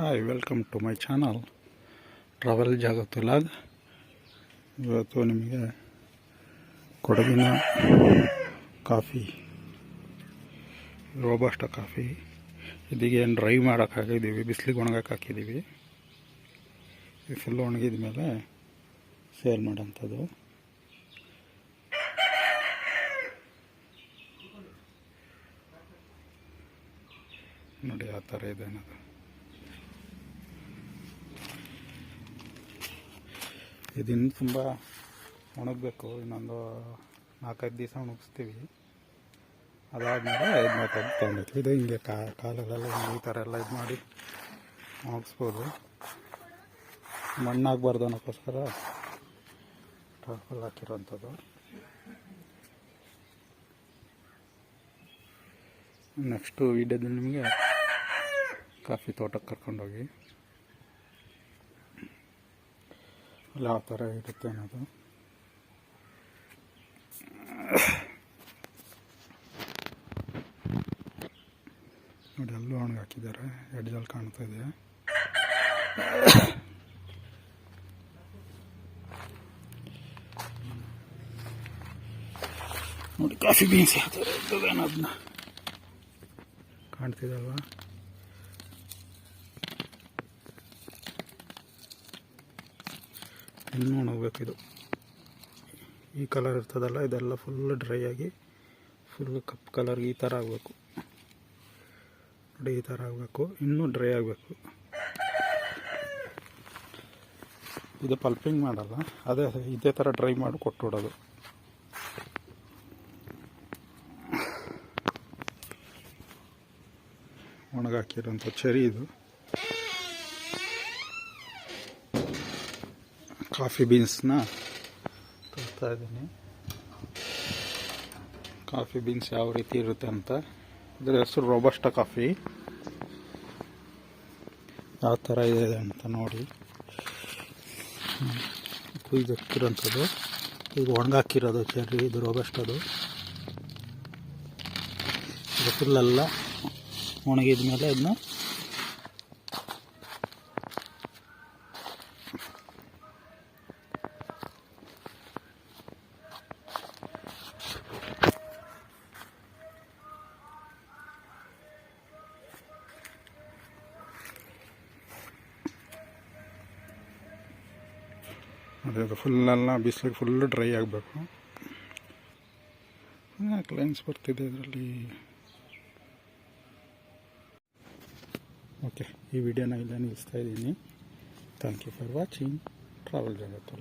Hi welcome to my channel travel ಜಾಗತ್ತುಲಾಗ್ ಇವತ್ತು ನಿಮಗೆ ಕೊಡಗಿನ ಕಾಫಿ, ರೋಬಸ್ಟ ಕಾಫಿ. ಇದೀಗ ಏನು ಡ್ರೈ ಮಾಡೋಕೆ ಹಾಕಿದ್ದೀವಿ ಬಿಸಿಲಿಗೆ ಒಣಗಕ್ಕೆ ಹಾಕಿದ್ದೀವಿ ಇದು ಫುಲ್ ಒಣಗಿದ ಮೇಲೆ ಸೇಲ್ ಮಾಡೋಂಥದ್ದು. ನೋಡಿ ಆ ಥರ ಇದೆ ಅನ್ನೋದು. ಇದಿನ್ನು ತುಂಬ ಒಣಗಬೇಕು. ಇನ್ನೊಂದು ನಾಲ್ಕೈದು ದಿವಸ ಒಣಗಿಸ್ತೀವಿ. ಅದಾದಮೇಲೆ ಇದನ್ನ ತೆಗೆದು ಇದು ಹಿಂಗೆ ಕಾಲುಗಳೆಲ್ಲ ಈ ಥರ ಎಲ್ಲ ಇದು ಮಾಡಿ ಒಣಗಿಸ್ಬೋದು. ಮಣ್ಣಾಗಬಾರ್ದು ಅನ್ನೋಕ್ಕೋಸ್ಕರ ಟಾರ್ಪಲ್ ಹಾಕಿರೋಂಥದ್ದು ನೆಕ್ಸ್ಟು ವಿಡಿಯೋದಲ್ಲಿ ನಿಮಗೆ ಕಾಫಿ ತೋಟಕ್ಕೆ ಕರ್ಕೊಂಡೋಗಿ. ಯಾವ ಥರ ಇರುತ್ತೆ ಅನ್ನೋದು. ನೋಡಿ ಎಲ್ಲೂ ಒಣಗಿ ಹಾಕಿದ್ದಾರೆ. ಎಡ್ಜಲ್ಲಿ ಕಾಣ್ತಾ ಇದೆ. ನೋಡಿ, ಕಾಫಿ ಬೀನ್ಸ್ ಯಾವ ಥರ ಇರ್ತದೆ ಅನ್ನೋದನ್ನ. ಕಾಣ್ತಿದೆ ಇನ್ನೂ ಒಣಗಬೇಕು ಇದು. ಈ ಕಲರ್ ಇರ್ತದಲ್ಲ, ಇದೆಲ್ಲ ಫುಲ್ ಡ್ರೈ ಆಗಿ ಫುಲ್ ಕಪ್ ಕಲರ್ ಈ ಥರ ಆಗಬೇಕು. ನೋಡಿ ಈ ಥರ ಆಗಬೇಕು. ಇನ್ನೂ ಡ್ರೈ ಆಗಬೇಕು. ಇದು ಪಲ್ಪಿಂಗ್ ಮಾಡಲ್ಲ, ಅದೇ ಇದೇ ಥರ ಡ್ರೈ ಮಾಡಿ ಕೊಟ್ಬಿಡೋದು ಒಣಗಾಕಿರೋಂಥ ಚರಿ ಇದು. ಕಾಫಿ ಬೀನ್ಸ್ನ ತರ್ತಾ ಇದ್ದೀನಿ. ಕಾಫಿ ಬೀನ್ಸ್ ಯಾವ ರೀತಿ ಇರುತ್ತೆ ಅಂತ. ಇದರ ಹೆಸರು ರೋಬಸ್ಟ ಕಾಫಿ. ಯಾವ ಥರ ಇದೆ ಅಂತ ನೋಡಿ. ಕುಯ್ದಕ್ಕಿರೋಂಥದ್ದು ಇದು ಒಣಗಾಕಿರೋದು ಚೆರ್ರಿ ಇದು ರೋಬಸ್ಟದು. ಇದು ಫುಲ್ಲೆಲ್ಲ ಒಣಗಿದ ಮೇಲೆ ಇದನ್ನ ಅದೇ ಅದು ಫುಲ್ಲೆಲ್ಲ ಬಿಸಿಲಿಗೆ ಫುಲ್ಲು ಡ್ರೈ ಆಗಬೇಕು. ಕ್ಲೈನ್ಸ್ ಬರ್ತಿದೆ ಇದರಲ್ಲಿ ಓಕೆ ಈ ವಿಡಿಯೋನ ಇಲ್ಲ ನಿಲ್ಲಿಸ್ತಾ ಇದ್ದೀನಿ. Thank you for watching travel ಜಗತ್ತು